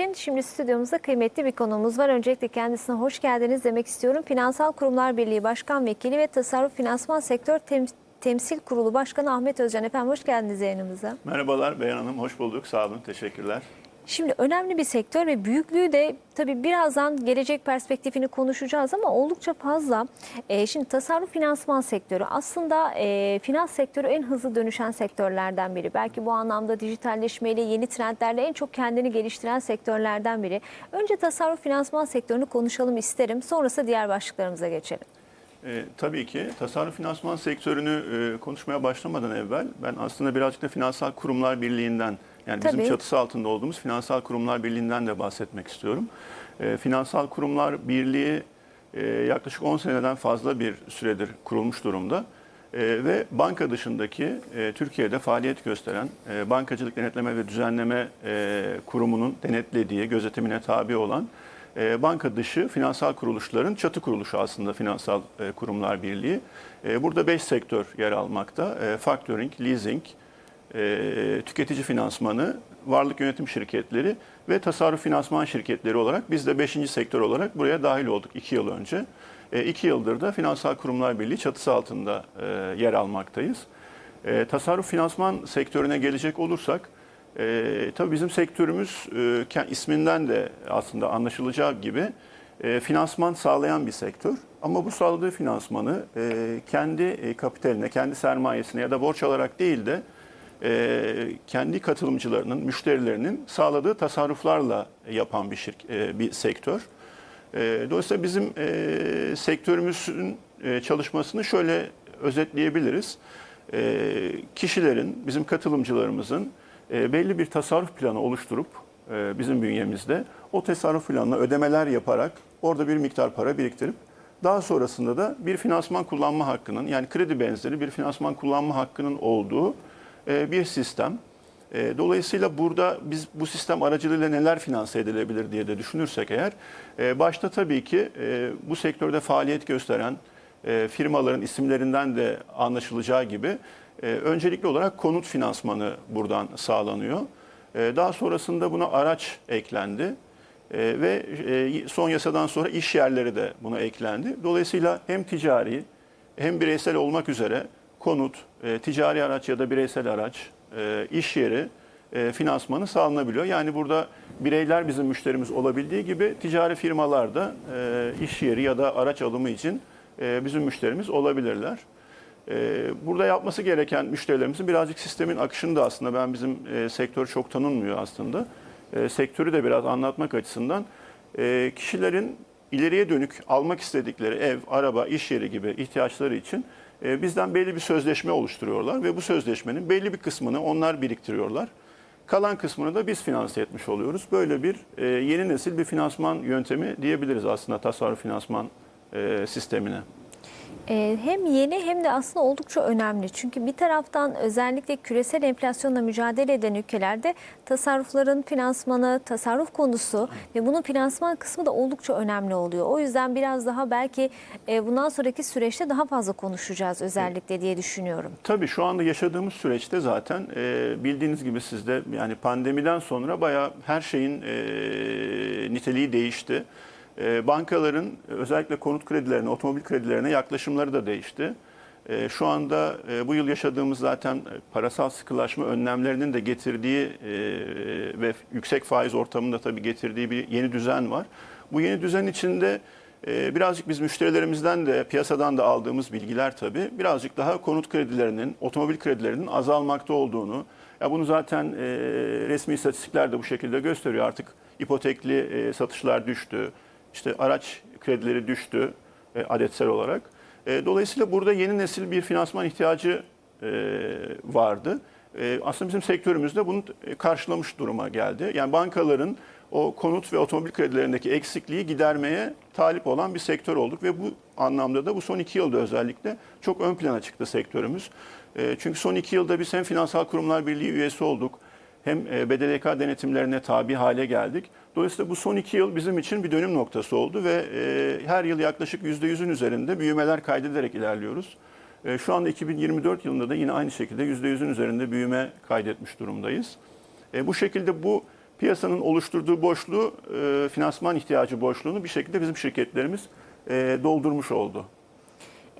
için şimdi stüdyomuzda kıymetli bir konuğumuz var. Öncelikle kendisine hoş geldiniz demek istiyorum. Finansal Kurumlar Birliği Başkan Vekili ve Tasarruf Finansman Sektör Tem- Temsil Kurulu Başkanı Ahmet Özcan. Efendim hoş geldiniz yayınımıza. Merhabalar Beyhan Hanım, hoş bulduk. Sağ olun, teşekkürler. Şimdi önemli bir sektör ve büyüklüğü de tabii birazdan gelecek perspektifini konuşacağız ama oldukça fazla. Ee, şimdi tasarruf finansman sektörü aslında e, finans sektörü en hızlı dönüşen sektörlerden biri. Belki bu anlamda dijitalleşmeyle, yeni trendlerle en çok kendini geliştiren sektörlerden biri. Önce tasarruf finansman sektörünü konuşalım isterim. Sonrasında diğer başlıklarımıza geçelim. Ee, tabii ki tasarruf finansman sektörünü e, konuşmaya başlamadan evvel ben aslında birazcık da Finansal Kurumlar Birliği'nden yani bizim Tabii. çatısı altında olduğumuz Finansal Kurumlar Birliği'nden de bahsetmek istiyorum. Ee, Finansal Kurumlar Birliği e, yaklaşık 10 seneden fazla bir süredir kurulmuş durumda. E, ve banka dışındaki e, Türkiye'de faaliyet gösteren e, Bankacılık Denetleme ve Düzenleme e, Kurumu'nun denetlediği, gözetimine tabi olan e, banka dışı finansal kuruluşların çatı kuruluşu aslında Finansal e, Kurumlar Birliği. E, burada 5 sektör yer almakta. E, factoring, leasing, e, tüketici finansmanı, varlık yönetim şirketleri ve tasarruf finansman şirketleri olarak biz de 5. sektör olarak buraya dahil olduk 2 yıl önce. 2 yıldır da Finansal Kurumlar Birliği çatısı altında e, yer almaktayız. E, tasarruf finansman sektörüne gelecek olursak, e, tabii bizim sektörümüz e, isminden de aslında anlaşılacağı gibi e, finansman sağlayan bir sektör. Ama bu sağladığı finansmanı e, kendi e, kapitaline, kendi sermayesine ya da borç alarak değil de e, kendi katılımcılarının, müşterilerinin sağladığı tasarruflarla yapan bir şirk, e, bir sektör. E, dolayısıyla bizim sektörümüzün çalışmasını şöyle özetleyebiliriz. Kişilerin, bizim katılımcılarımızın belli bir tasarruf planı oluşturup bizim bünyemizde o tasarruf planına ödemeler yaparak orada bir miktar para biriktirip daha sonrasında da bir finansman kullanma hakkının yani kredi benzeri bir finansman kullanma hakkının olduğu bir sistem. E, Dolayısıyla burada biz bu sistem aracılığıyla neler finanse edilebilir diye de düşünürsek eğer, e, başta tabii ki e, bu sektörde faaliyet gösteren e, firmaların isimlerinden de anlaşılacağı gibi e, öncelikli olarak konut finansmanı buradan sağlanıyor. E, Daha sonrasında buna araç eklendi. E, ve e, son yasadan sonra iş yerleri de buna eklendi. Dolayısıyla hem ticari hem bireysel olmak üzere konut, e, ticari araç ya da bireysel araç, e, iş yeri e, finansmanı sağlanabiliyor. Yani burada bireyler bizim müşterimiz olabildiği gibi ticari firmalar da e, iş yeri ya da araç alımı için e, bizim müşterimiz olabilirler. E, Burada yapması gereken müşterilerimizin birazcık sistemin akışını da aslında ben bizim e, sektör çok tanınmıyor aslında. E, sektörü de biraz anlatmak açısından e, kişilerin ileriye dönük almak istedikleri ev, araba, iş yeri gibi ihtiyaçları için e, bizden belli bir sözleşme oluşturuyorlar ve bu sözleşmenin belli bir kısmını onlar biriktiriyorlar. Kalan kısmını da biz finanse etmiş oluyoruz. Böyle bir e, yeni nesil bir finansman yöntemi diyebiliriz aslında tasarruf finansman e, sistemine. Ee, hem yeni hem de aslında oldukça önemli. Çünkü bir taraftan özellikle küresel enflasyonla mücadele eden ülkelerde tasarrufların finansmanı, tasarruf konusu ve bunun finansman kısmı da oldukça önemli oluyor. O yüzden biraz daha belki e, bundan sonraki süreçte daha fazla konuşacağız özellikle diye düşünüyorum. Tabii şu anda yaşadığımız süreçte zaten e, bildiğiniz gibi sizde yani pandemiden sonra bayağı her şeyin e, niteliği değişti. E, bankaların özellikle konut kredilerine, otomobil kredilerine yaklaşımları da değişti. E, şu anda e, bu yıl yaşadığımız zaten parasal sıkılaşma önlemlerinin de getirdiği e, ve yüksek faiz ortamında tabii getirdiği bir yeni düzen var. Bu yeni düzen içinde e, birazcık biz müşterilerimizden de piyasadan da aldığımız bilgiler tabii birazcık daha konut kredilerinin, otomobil kredilerinin azalmakta olduğunu, ya bunu zaten e, resmi istatistikler de bu şekilde gösteriyor. Artık ipotekli e, satışlar düştü, işte araç kredileri düştü e, adetsel olarak. E, dolayısıyla burada yeni nesil bir finansman ihtiyacı e, vardı. E, aslında bizim sektörümüzde bunu e, karşılamış duruma geldi. Yani bankaların o konut ve otomobil kredilerindeki eksikliği gidermeye talip olan bir sektör olduk ve bu anlamda da bu son iki yılda özellikle çok ön plana çıktı sektörümüz. E, çünkü son iki yılda biz hem Finansal Kurumlar Birliği üyesi olduk, hem e, BDDK denetimlerine tabi hale geldik. Dolayısıyla bu son iki yıl bizim için bir dönüm noktası oldu ve e, her yıl yaklaşık %100'ün üzerinde büyümeler kaydederek ilerliyoruz. E, Şu anda 2024 yılında da yine aynı şekilde %100'ün üzerinde büyüme kaydetmiş durumdayız. Bu şekilde bu piyasanın oluşturduğu boşluğu, finansman ihtiyacı boşluğunu bir şekilde bizim şirketlerimiz doldurmuş oldu.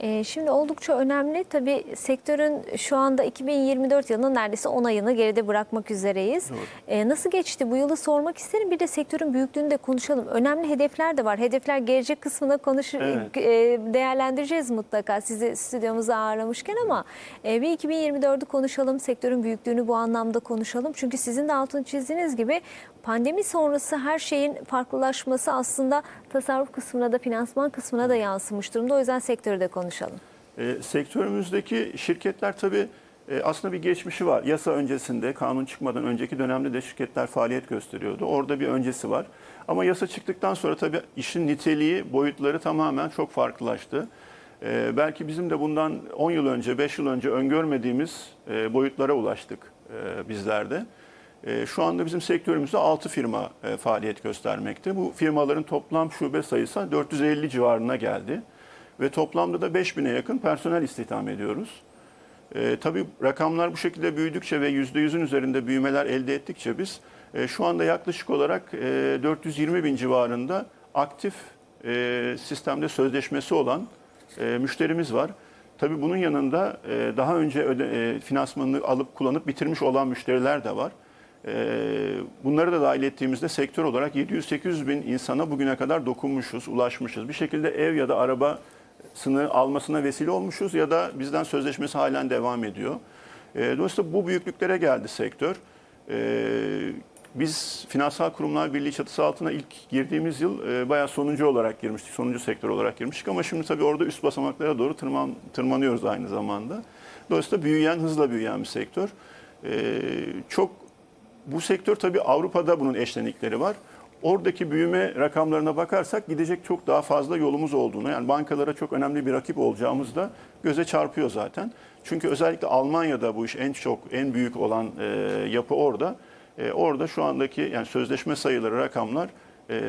Ee, Şimdi oldukça önemli. Tabii sektörün şu anda 2024 yılının neredeyse 10 ayını geride bırakmak üzereyiz. Doğru. Ee, Nasıl geçti bu yılı sormak isterim. Bir de sektörün büyüklüğünü de konuşalım. Önemli hedefler de var. Hedefler gelecek kısmına konuşur, Evet. e, değerlendireceğiz mutlaka sizi stüdyomuza ağırlamışken ama e, bir 2024'ü konuşalım. Sektörün büyüklüğünü bu anlamda konuşalım. Çünkü sizin de altını çizdiğiniz gibi pandemi sonrası her şeyin farklılaşması aslında tasarruf kısmına da finansman kısmına da yansımış durumda. O yüzden sektörü de konuşalım. E, sektörümüzdeki şirketler tabii e, aslında bir geçmişi var. Yasa öncesinde, kanun çıkmadan önceki dönemde de şirketler faaliyet gösteriyordu. Orada bir öncesi var. Ama yasa çıktıktan sonra tabii işin niteliği, boyutları tamamen çok farklılaştı. E, belki bizim de bundan 10 yıl önce, 5 yıl önce öngörmediğimiz e, boyutlara ulaştık e, bizler de. E, Şu anda bizim sektörümüzde 6 firma e, faaliyet göstermekte. Bu firmaların toplam şube sayısı 450 civarına geldi. Ve toplamda da 5000'e yakın personel istihdam ediyoruz. E, tabii rakamlar bu şekilde büyüdükçe ve %100'ün üzerinde büyümeler elde ettikçe biz e, şu anda yaklaşık olarak e, 420 bin civarında aktif e, sistemde sözleşmesi olan e, müşterimiz var. Tabii bunun yanında e, daha önce öde, e, finansmanını alıp kullanıp bitirmiş olan müşteriler de var. E, bunları da dahil ettiğimizde sektör olarak 700-800 bin insana bugüne kadar dokunmuşuz, ulaşmışız. Bir şekilde ev ya da arabasını almasına vesile olmuşuz ya da bizden sözleşmesi halen devam ediyor. E, dolayısıyla bu büyüklüklere geldi sektör. E, biz Finansal Kurumlar Birliği çatısı altına ilk girdiğimiz yıl e, bayağı sonuncu olarak girmiştik, sonuncu sektör olarak girmiştik ama şimdi tabii orada üst basamaklara doğru tırman, tırmanıyoruz aynı zamanda. Dolayısıyla büyüyen, hızla büyüyen bir sektör. Çok bu sektör tabii Avrupa'da bunun eşlenikleri var. Oradaki büyüme rakamlarına bakarsak gidecek çok daha fazla yolumuz olduğunu, yani bankalara çok önemli bir rakip olacağımız da göze çarpıyor zaten. Çünkü özellikle Almanya'da bu iş en çok, en büyük olan e, yapı orada. E, orada şu andaki yani sözleşme sayıları, rakamlar e,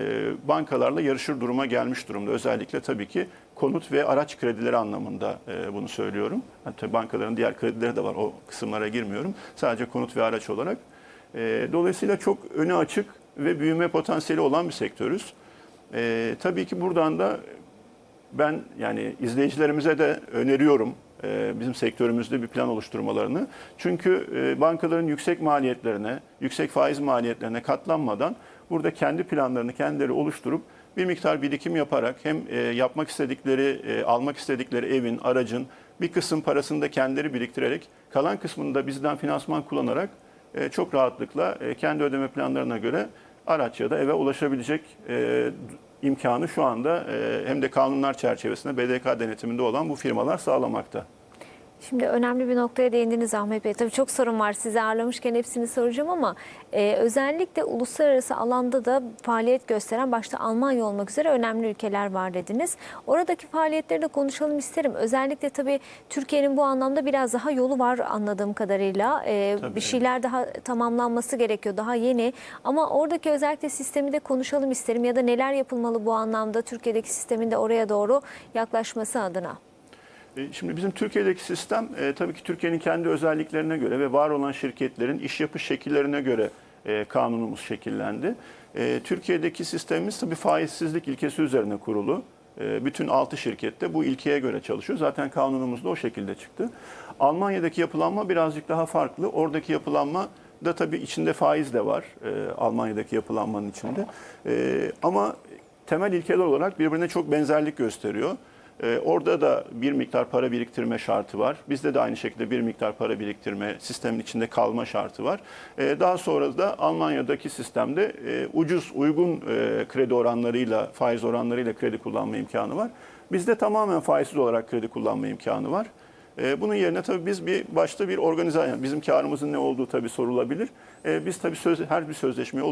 bankalarla yarışır duruma gelmiş durumda. Özellikle tabii ki konut ve araç kredileri anlamında e, bunu söylüyorum. Yani tabii bankaların diğer kredileri de var, o kısımlara girmiyorum. Sadece konut ve araç olarak. E, dolayısıyla çok önü açık ve büyüme potansiyeli olan bir sektörüz. E, tabii ki buradan da ben yani izleyicilerimize de öneriyorum e, bizim sektörümüzde bir plan oluşturmalarını. Çünkü e, bankaların yüksek maliyetlerine, yüksek faiz maliyetlerine katlanmadan burada kendi planlarını kendileri oluşturup bir miktar birikim yaparak hem e, yapmak istedikleri, e, almak istedikleri evin, aracın bir kısım parasını da kendileri biriktirerek kalan kısmını da bizden finansman kullanarak e, çok rahatlıkla e, kendi ödeme planlarına göre araç ya da eve ulaşabilecek e, imkanı şu anda e, hem de kanunlar çerçevesinde BDK denetiminde olan bu firmalar sağlamakta. Şimdi önemli bir noktaya değindiniz Ahmet Bey. Tabii çok sorun var. Sizi ağırlamışken hepsini soracağım ama e, özellikle uluslararası alanda da faaliyet gösteren başta Almanya olmak üzere önemli ülkeler var dediniz. Oradaki faaliyetleri de konuşalım isterim. Özellikle tabii Türkiye'nin bu anlamda biraz daha yolu var anladığım kadarıyla. E, Tabii. bir şeyler daha tamamlanması gerekiyor. Daha yeni. Ama oradaki özellikle sistemi de konuşalım isterim ya da neler yapılmalı bu anlamda Türkiye'deki sistemin de oraya doğru yaklaşması adına. E, Şimdi bizim Türkiye'deki sistem e, tabii ki Türkiye'nin kendi özelliklerine göre ve var olan şirketlerin iş yapış şekillerine göre e, kanunumuz şekillendi. Türkiye'deki sistemimiz tabii faizsizlik ilkesi üzerine kurulu. E, bütün 6 şirkette bu ilkeye göre çalışıyor. Zaten kanunumuz da o şekilde çıktı. Almanya'daki yapılanma birazcık daha farklı. Oradaki yapılanma da tabii içinde faiz de var. Almanya'daki yapılanmanın içinde. Ama temel ilkeler olarak birbirine çok benzerlik gösteriyor. Ee, orada da bir miktar para biriktirme şartı var. Bizde de aynı şekilde bir miktar para biriktirme, sistemin içinde kalma şartı var. Ee, daha sonra da Almanya'daki sistemde e, ucuz, uygun e, kredi oranlarıyla, faiz oranlarıyla kredi kullanma imkanı var. Bizde tamamen faizsiz olarak kredi kullanma imkanı var. Ee, Bunun yerine tabii biz bir başta bir organizasyon, bizim karımızın ne olduğu tabii sorulabilir. Biz tabii söz, her bir sözleşmeyi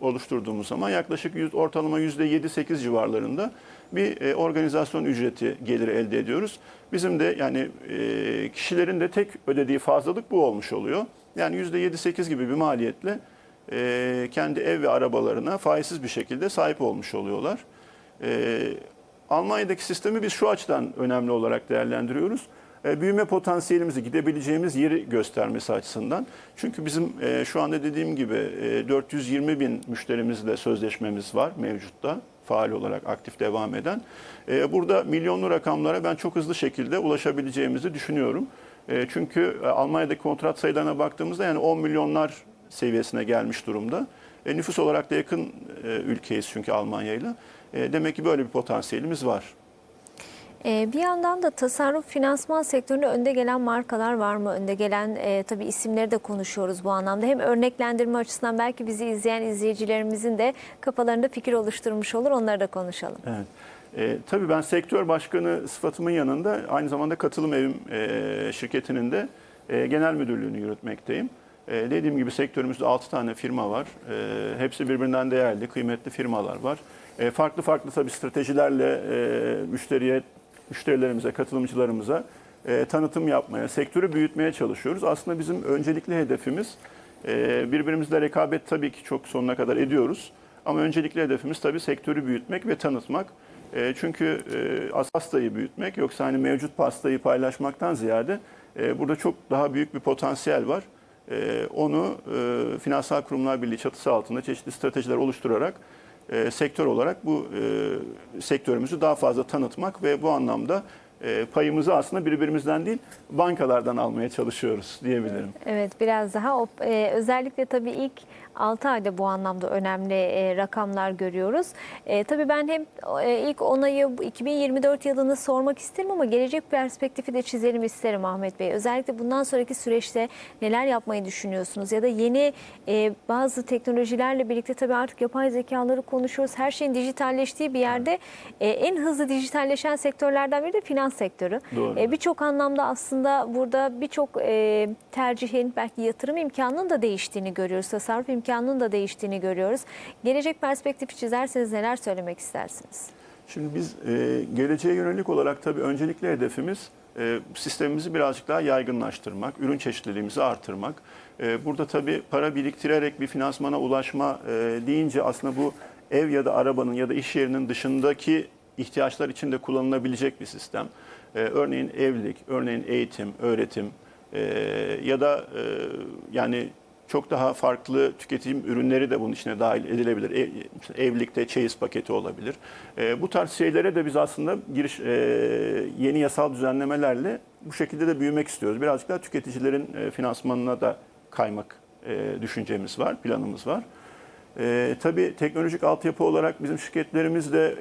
oluşturduğumuz, zaman yaklaşık yüz, ortalama %7-8 civarlarında bir e, organizasyon ücreti geliri elde ediyoruz. Bizim de yani e, kişilerin de tek ödediği fazlalık bu olmuş oluyor. Yani %7-8 gibi bir maliyetle e, kendi ev ve arabalarına faizsiz bir şekilde sahip olmuş oluyorlar. Almanya'daki sistemi biz şu açıdan önemli olarak değerlendiriyoruz. büyüme potansiyelimizi, gidebileceğimiz yeri göstermesi açısından. Çünkü bizim şu anda dediğim gibi e, 420 bin müşterimizle sözleşmemiz var mevcutta faal olarak aktif devam eden. E, Burada milyonlu rakamlara ben çok hızlı şekilde ulaşabileceğimizi düşünüyorum. E, Çünkü e, Almanya'daki kontrat sayılarına baktığımızda yani 10 milyonlar seviyesine gelmiş durumda. Nüfus olarak da yakın ülkeyiz çünkü Almanya'yla. E, demek ki böyle bir potansiyelimiz var. Ee, bir yandan da tasarruf finansman sektöründe önde gelen markalar var mı? Önde gelen e, tabii isimleri de konuşuyoruz bu anlamda. Hem örneklendirme açısından belki bizi izleyen izleyicilerimizin de kafalarında fikir oluşturmuş olur. Onları da konuşalım. Evet. E, tabii ben sektör başkanı sıfatımın yanında aynı zamanda katılım evim e, şirketinin de e, genel müdürlüğünü yürütmekteyim. E, dediğim gibi sektörümüzde 6 tane firma var. E, hepsi birbirinden değerli, kıymetli firmalar var. E, farklı farklı tabii stratejilerle e, müşteriye, müşterilerimize, katılımcılarımıza e, tanıtım yapmaya, sektörü büyütmeye çalışıyoruz. Aslında bizim öncelikli hedefimiz e, birbirimizle rekabet tabii ki çok sonuna kadar ediyoruz. Ama öncelikli hedefimiz tabii sektörü büyütmek ve tanıtmak. E, çünkü e, pastayı büyütmek yoksa hani mevcut pastayı paylaşmaktan ziyade e, burada çok daha büyük bir potansiyel var. E, onu e, Finansal Kurumlar Birliği çatısı altında çeşitli stratejiler oluşturarak e, sektör olarak bu e, sektörümüzü daha fazla tanıtmak ve bu anlamda payımızı aslında birbirimizden değil bankalardan almaya çalışıyoruz diyebilirim. Evet biraz daha e, özellikle tabii ilk 6 ayda bu anlamda önemli e, rakamlar görüyoruz. E, tabii ben hem e, ilk onayı 2024 yılını sormak isterim ama gelecek perspektifi de çizelim isterim Ahmet Bey. Özellikle bundan sonraki süreçte neler yapmayı düşünüyorsunuz ya da yeni e, bazı teknolojilerle birlikte tabii artık yapay zekaları konuşuyoruz. Her şeyin dijitalleştiği bir yerde e, en hızlı dijitalleşen sektörlerden biri de finans sektörü. E, birçok anlamda aslında burada birçok e, tercihin belki yatırım imkanının da değiştiğini görüyoruz. Tasarruf imkanının da değiştiğini görüyoruz. Gelecek perspektifi çizerseniz neler söylemek istersiniz? Şimdi biz e, geleceğe yönelik olarak tabii öncelikli hedefimiz e, sistemimizi birazcık daha yaygınlaştırmak, ürün çeşitliliğimizi artırmak. E, burada tabii para biriktirerek bir finansmana ulaşma e, deyince aslında bu ev ya da arabanın ya da iş yerinin dışındaki ihtiyaçlar için de kullanılabilecek bir sistem. E, örneğin evlilik, örneğin eğitim, öğretim e, ya da e, yani çok daha farklı tüketim ürünleri de bunun içine dahil edilebilir. Ev, evlilikte çeyiz paketi olabilir. E, bu tarz şeylere de biz aslında giriş e, yeni yasal düzenlemelerle bu şekilde de büyümek istiyoruz. Birazcık daha tüketicilerin e, finansmanına da kaymak e, düşüncemiz var, planımız var. E, tabii teknolojik altyapı olarak bizim şirketlerimiz de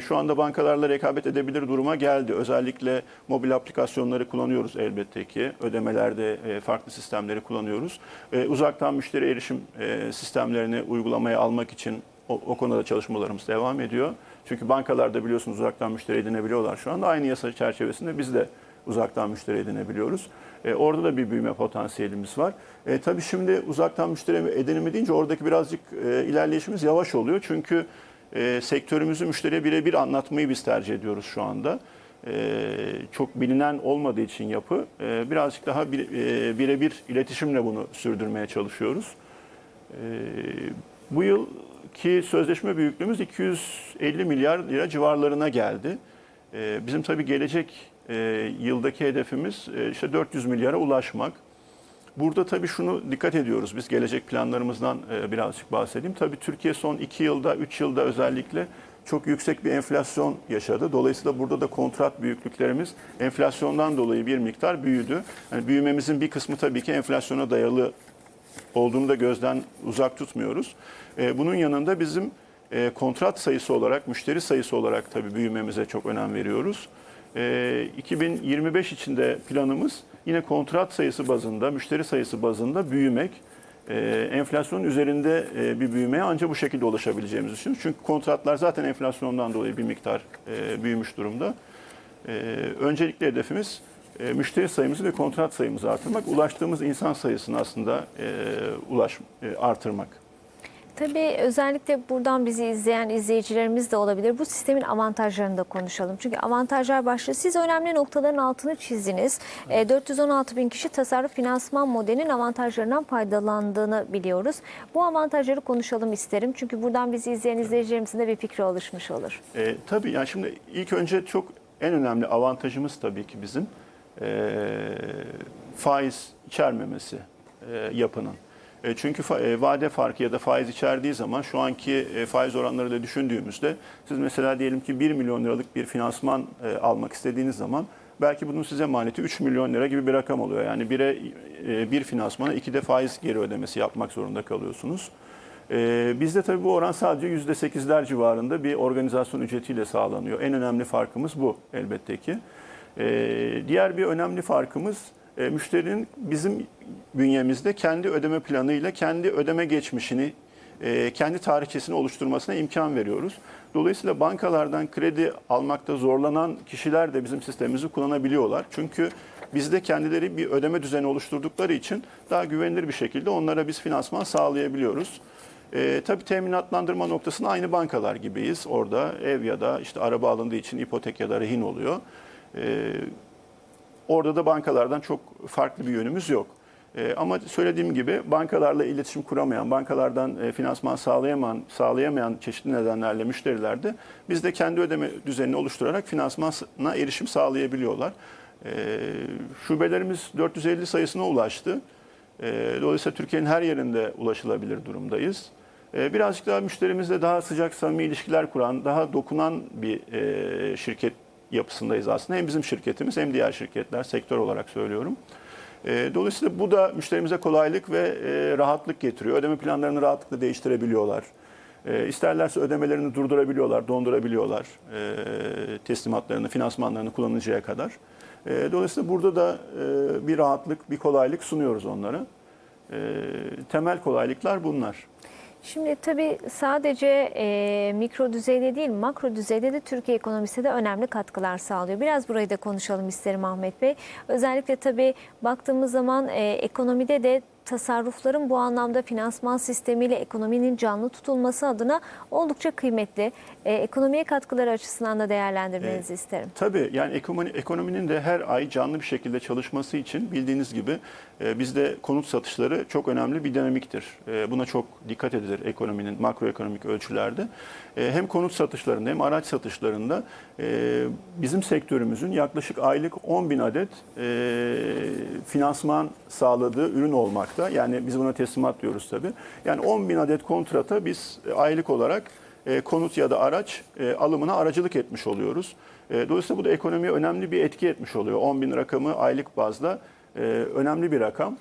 şu anda bankalarla rekabet edebilir duruma geldi. Özellikle mobil aplikasyonları kullanıyoruz elbette ki. Ödemelerde e, farklı sistemleri kullanıyoruz. E, Uzaktan müşteri erişim e, sistemlerini uygulamaya almak için o, o konuda çalışmalarımız devam ediyor. Çünkü bankalarda biliyorsunuz uzaktan müşteri edinebiliyorlar şu anda. Aynı yasa çerçevesinde biz de uzaktan müşteri edinebiliyoruz. E, orada da bir büyüme potansiyelimiz var. E, tabii şimdi uzaktan müşteri edinimi deyince oradaki birazcık e, ilerleyişimiz yavaş oluyor. Çünkü e, sektörümüzü müşteriye birebir anlatmayı biz tercih ediyoruz şu anda. E, çok bilinen olmadığı için yapı e, birazcık daha bir, e, birebir iletişimle bunu sürdürmeye çalışıyoruz. E, bu yılki sözleşme büyüklüğümüz 250 milyar lira civarlarına geldi. Bizim tabii gelecek e, yıldaki hedefimiz e, işte 400 milyara ulaşmak. Burada tabii şunu dikkat ediyoruz. Biz gelecek planlarımızdan e, birazcık bahsedeyim. Tabii Türkiye son 2 yılda, 3 yılda özellikle çok yüksek bir enflasyon yaşadı. Dolayısıyla burada da kontrat büyüklüklerimiz enflasyondan dolayı bir miktar büyüdü. Yani büyümemizin bir kısmı tabii ki enflasyona dayalı olduğunu da gözden uzak tutmuyoruz. E, Bunun yanında bizim e, kontrat sayısı olarak, müşteri sayısı olarak tabii büyümemize çok önem veriyoruz. E, 2025 içinde planımız yine kontrat sayısı bazında, müşteri sayısı bazında büyümek. E, enflasyonun üzerinde e, bir büyümeye ancak bu şekilde ulaşabileceğimizi düşünüyoruz. Çünkü kontratlar zaten enflasyondan dolayı bir miktar e, büyümüş durumda. E, öncelikli hedefimiz e, müşteri sayımızı ve kontrat sayımızı artırmak, ulaştığımız insan sayısını aslında e, ulaş e, artırmak. Tabii özellikle buradan bizi izleyen izleyicilerimiz de olabilir. Bu sistemin avantajlarını da konuşalım. Çünkü avantajlar başlığı siz önemli noktaların altını çizdiniz. E, 416 bin kişi tasarruf finansman modelinin avantajlarından faydalandığını biliyoruz. Bu avantajları konuşalım isterim. Çünkü buradan bizi izleyen izleyicilerimizin de bir fikri oluşmuş olur. E, tabii yani şimdi ilk önce çok en önemli avantajımız tabii ki bizim e, faiz içermemesi e, yapının. E, çünkü e, vade farkı ya da faiz içerdiği zaman şu anki e, faiz oranları da düşündüğümüzde siz mesela diyelim ki 1 milyon liralık bir finansman almak istediğiniz zaman belki bunun size maliyeti 3 milyon lira gibi bir rakam oluyor. Yani bire bir finansmana iki de faiz geri ödemesi yapmak zorunda kalıyorsunuz. Bizde tabii bu oran sadece %8'ler civarında bir organizasyon ücretiyle sağlanıyor. En önemli farkımız bu elbette ki. Diğer bir önemli farkımız e, müşterinin bizim bünyemizde kendi ödeme planıyla kendi ödeme geçmişini, e, kendi tarihçesini oluşturmasına imkan veriyoruz. Dolayısıyla bankalardan kredi almakta zorlanan kişiler de bizim sistemimizi kullanabiliyorlar. Çünkü bizde kendileri bir ödeme düzeni oluşturdukları için daha güvenilir bir şekilde onlara biz finansman sağlayabiliyoruz. E, tabii teminatlandırma noktasında aynı bankalar gibiyiz. Orada ev ya da işte araba alındığı için ipotek ya da rehin oluyor. E, orada da bankalardan çok farklı bir yönümüz yok. E, ama söylediğim gibi bankalarla iletişim kuramayan, bankalardan e, finansman sağlayamayan, sağlayamayan çeşitli nedenlerle müşteriler de biz de kendi ödeme düzenini oluşturarak finansmana erişim sağlayabiliyorlar. E, şubelerimiz 450 sayısına ulaştı. Dolayısıyla Türkiye'nin her yerinde ulaşılabilir durumdayız. Birazcık daha müşterimizle daha sıcak samimi ilişkiler kuran, daha dokunan bir şirket yapısındayız aslında. Hem bizim şirketimiz hem diğer şirketler sektör olarak söylüyorum. E, Dolayısıyla bu da müşterimize kolaylık ve e, rahatlık getiriyor. Ödeme planlarını rahatlıkla değiştirebiliyorlar. E, İsterlerse ödemelerini durdurabiliyorlar, dondurabiliyorlar e, teslimatlarını, finansmanlarını kullanıcıya kadar. E, Dolayısıyla burada da e, bir rahatlık, bir kolaylık sunuyoruz onlara. Temel kolaylıklar bunlar. Şimdi tabii sadece e, mikro düzeyde değil makro düzeyde de Türkiye ekonomisine de önemli katkılar sağlıyor. Biraz burayı da konuşalım isterim Ahmet Bey. Özellikle tabii baktığımız zaman e, ekonomide de tasarrufların bu anlamda finansman sistemiyle ekonominin canlı tutulması adına oldukça kıymetli. E, ekonomiye katkıları açısından da değerlendirmenizi isterim. Tabii yani ekonomi, ekonominin de her ay canlı bir şekilde çalışması için bildiğiniz gibi e, bizde konut satışları çok önemli bir dinamiktir. E, buna çok dikkat edilir ekonominin makroekonomik ölçülerde. E, hem konut satışlarında hem araç satışlarında e, bizim sektörümüzün yaklaşık aylık 10 bin adet e, finansman sağladığı ürün olmakta. Yani biz buna teslimat diyoruz tabii. Yani 10 bin adet kontrata biz e, aylık olarak e, konut ya da araç e, alımına aracılık etmiş oluyoruz. Dolayısıyla bu da ekonomiye önemli bir etki etmiş oluyor. 10 bin rakamı aylık bazda önemli bir rakam.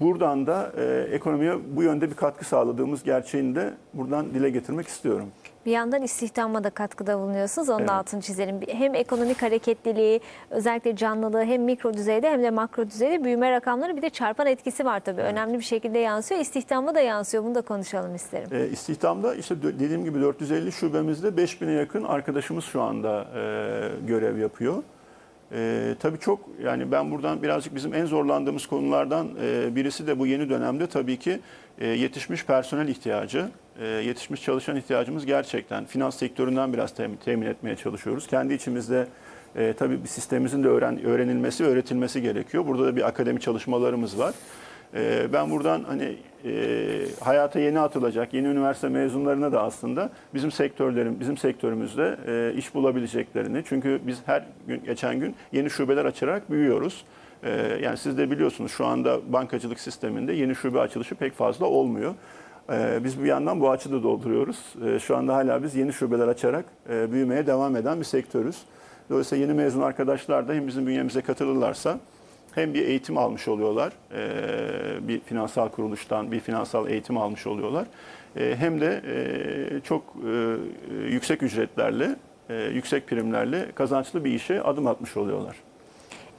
Buradan da e, ekonomiye bu yönde bir katkı sağladığımız gerçeğini de buradan dile getirmek istiyorum. Bir yandan istihdama da katkıda bulunuyorsunuz. Onun Evet. altını çizelim. Hem ekonomik hareketliliği, özellikle canlılığı hem mikro düzeyde hem de makro düzeyde büyüme rakamları bir de çarpan etkisi var tabii. Önemli bir şekilde yansıyor. İstihdama da yansıyor. Bunu da konuşalım isterim. E, istihdamda işte dediğim gibi 450 şubemizde 5000'e yakın arkadaşımız şu anda e, görev yapıyor. E, tabii çok yani ben buradan birazcık bizim en zorlandığımız konulardan e, birisi de bu yeni dönemde tabii ki e, yetişmiş personel ihtiyacı. E, yetişmiş çalışan ihtiyacımız gerçekten finans sektöründen biraz temin, temin etmeye çalışıyoruz. Kendi içimizde e, tabii bir sistemimizin de öğren, öğrenilmesi, öğretilmesi gerekiyor. Burada da bir akademi çalışmalarımız var. Ee, Ben buradan hani e, hayata yeni atılacak yeni üniversite mezunlarına da aslında bizim sektörlerin bizim sektörümüzde e, iş bulabileceklerini çünkü biz her gün geçen gün yeni şubeler açarak büyüyoruz. Ee, Yani siz de biliyorsunuz şu anda bankacılık sisteminde yeni şube açılışı pek fazla olmuyor. Ee, Biz bir yandan bu açıda dolduruyoruz. Ee, Şu anda hala biz yeni şubeler açarak e, büyümeye devam eden bir sektörüz. Dolayısıyla yeni mezun arkadaşlar da hem bizim bünyemize katılırlarsa hem bir eğitim almış oluyorlar, e, bir finansal kuruluştan bir finansal eğitim almış oluyorlar. Hem de e, çok e, yüksek ücretlerle, yüksek primlerle kazançlı bir işe adım atmış oluyorlar.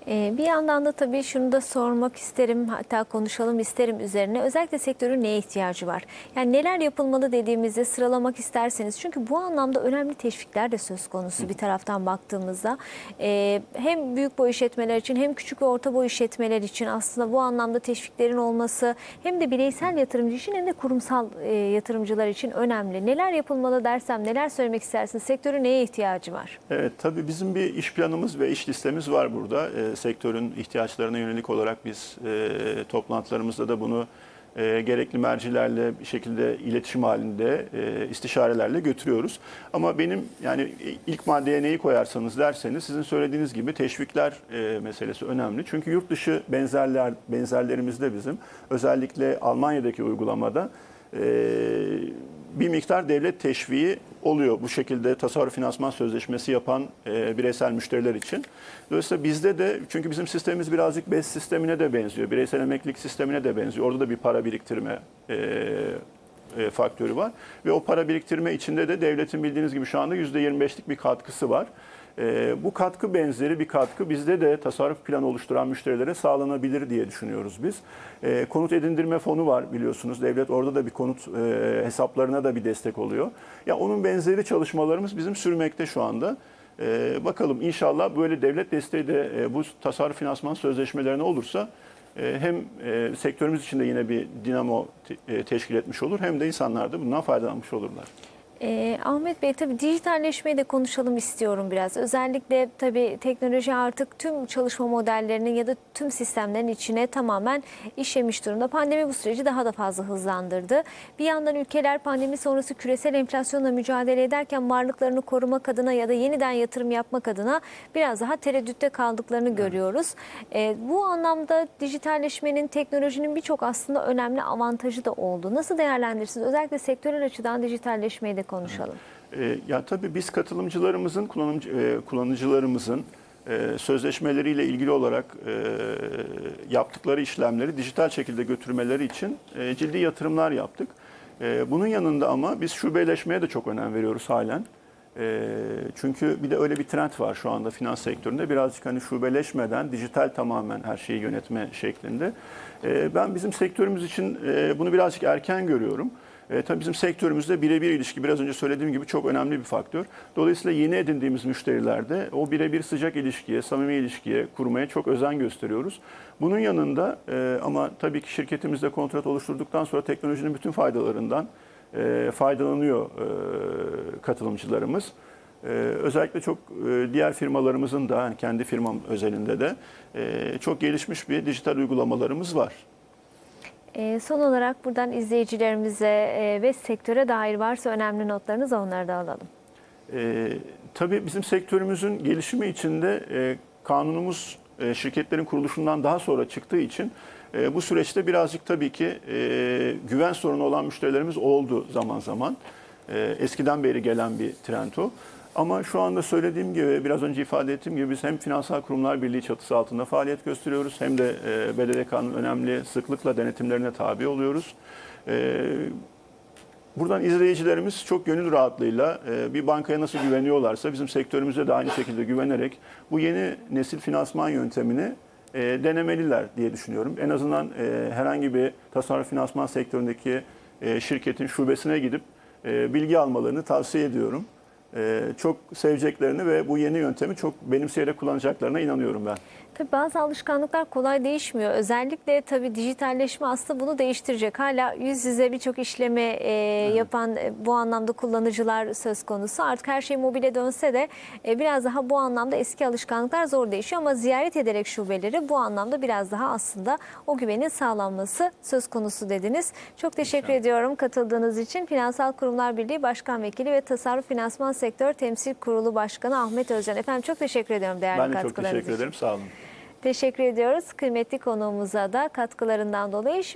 Ee, bir yandan da tabii şunu da sormak isterim, hatta konuşalım isterim üzerine. Özellikle sektörün neye ihtiyacı var? Yani neler yapılmalı dediğimizde sıralamak isterseniz. Çünkü bu anlamda önemli teşvikler de söz konusu bir taraftan baktığımızda. Ee, hem büyük boy işletmeler için hem küçük ve orta boy işletmeler için aslında bu anlamda teşviklerin olması hem de bireysel yatırımcı için hem de kurumsal e, yatırımcılar için önemli. Neler yapılmalı dersem neler söylemek istersiniz? Sektörün neye ihtiyacı var? Evet, tabii bizim bir iş planımız ve iş listemiz var burada. Sektörün ihtiyaçlarına yönelik olarak biz e, toplantılarımızda da bunu e, gerekli mercilerle bir şekilde iletişim halinde e, istişarelerle götürüyoruz. Ama benim yani ilk maddeye neyi koyarsanız derseniz sizin söylediğiniz gibi teşvikler e, meselesi önemli. Çünkü yurt dışı benzerler benzerlerimizde bizim özellikle Almanya'daki uygulamada e, bir miktar devlet teşviği oluyor bu şekilde tasarruf finansman sözleşmesi yapan e, bireysel müşteriler için. Dolayısıyla bizde de çünkü bizim sistemimiz birazcık BES sistemine de benziyor. Bireysel emeklilik sistemine de benziyor. Orada da bir para biriktirme e, e, faktörü var. Ve o para biriktirme içinde de devletin bildiğiniz gibi şu anda %25'lik bir katkısı var. E, bu katkı benzeri bir katkı bizde de tasarruf planı oluşturan müşterilere sağlanabilir diye düşünüyoruz biz. E, konut edindirme fonu var biliyorsunuz. Devlet orada da bir konut e, hesaplarına da bir destek oluyor. Ya onun benzeri çalışmalarımız bizim sürmekte şu anda. E, bakalım inşallah böyle devlet desteği de e, bu tasarruf finansman sözleşmelerine olursa e, hem e, sektörümüz için de yine bir dinamo te- e, teşkil etmiş olur hem de insanlar da bundan faydalanmış olurlar. Ee, Ahmet Bey tabii dijitalleşmeyi de konuşalım istiyorum biraz. Özellikle tabii teknoloji artık tüm çalışma modellerinin ya da tüm sistemlerin içine tamamen işlemiş durumda. Pandemi bu süreci daha da fazla hızlandırdı. Bir yandan ülkeler pandemi sonrası küresel enflasyonla mücadele ederken varlıklarını korumak adına ya da yeniden yatırım yapmak adına biraz daha tereddütte kaldıklarını görüyoruz. Ee, bu anlamda dijitalleşmenin, teknolojinin birçok aslında önemli avantajı da oldu. Nasıl değerlendirirsiniz? Özellikle sektörel açıdan dijitalleşmeyi de konuşalım. E, ya tabii biz katılımcılarımızın, kullanımcı, e, kullanıcılarımızın e, sözleşmeleriyle ilgili olarak e, yaptıkları işlemleri dijital şekilde götürmeleri için e, ciddi yatırımlar yaptık. E, bunun yanında ama biz şubeleşmeye de çok önem veriyoruz halen. E, çünkü bir de öyle bir trend var şu anda finans sektöründe. Birazcık hani şubeleşmeden dijital tamamen her şeyi yönetme şeklinde. E, ben bizim sektörümüz için e, bunu birazcık erken görüyorum. E, tabii bizim sektörümüzde birebir ilişki biraz önce söylediğim gibi çok önemli bir faktör. Dolayısıyla yeni edindiğimiz müşterilerde o birebir sıcak ilişkiye, samimi ilişkiye kurmaya çok özen gösteriyoruz. Bunun yanında e, ama tabii ki şirketimizde kontrat oluşturduktan sonra teknolojinin bütün faydalarından e, faydalanıyor e, katılımcılarımız. E, özellikle çok e, diğer firmalarımızın da hani kendi firmam özelinde de e, çok gelişmiş bir dijital uygulamalarımız var. Ee, son olarak buradan izleyicilerimize e, ve sektöre dair varsa önemli notlarınız onları da alalım. E, tabii bizim sektörümüzün gelişimi içinde e, kanunumuz e, şirketlerin kuruluşundan daha sonra çıktığı için e, bu süreçte birazcık tabii ki e, güven sorunu olan müşterilerimiz oldu zaman zaman. E, eskiden beri gelen bir trend o. Ama şu anda söylediğim gibi, biraz önce ifade ettiğim gibi biz hem Finansal Kurumlar Birliği çatısı altında faaliyet gösteriyoruz hem de e, BDDK'nın önemli sıklıkla denetimlerine tabi oluyoruz. E, Buradan izleyicilerimiz çok gönül rahatlığıyla e, bir bankaya nasıl güveniyorlarsa bizim sektörümüze de aynı şekilde güvenerek bu yeni nesil finansman yöntemini denemeliler diye düşünüyorum. En azından herhangi bir tasarruf finansman sektöründeki şirketin şubesine gidip bilgi almalarını tavsiye ediyorum. E, Çok seveceklerini ve bu yeni yöntemi çok benimseyerek kullanacaklarına inanıyorum ben. Tabii bazı alışkanlıklar kolay değişmiyor. Özellikle tabii dijitalleşme aslında bunu değiştirecek. Hala yüz yüze birçok işlemi e, yapan e, bu anlamda kullanıcılar söz konusu. Artık her şey mobile dönse de e, biraz daha bu anlamda eski alışkanlıklar zor değişiyor. Ama ziyaret ederek şubeleri bu anlamda biraz daha aslında o güvenin sağlanması söz konusu dediniz. Çok teşekkür İnşallah. ediyorum katıldığınız için. Finansal Kurumlar Birliği Başkan Vekili ve Tasarruf Finansman Sektör Temsil Kurulu Başkanı Ahmet Özcan. Efendim çok teşekkür ediyorum değerli Ben de çok katkılarınız teşekkür için. ederim. Sağ olun. Teşekkür ediyoruz kıymetli konuğumuza da katkılarından dolayı. Şimdi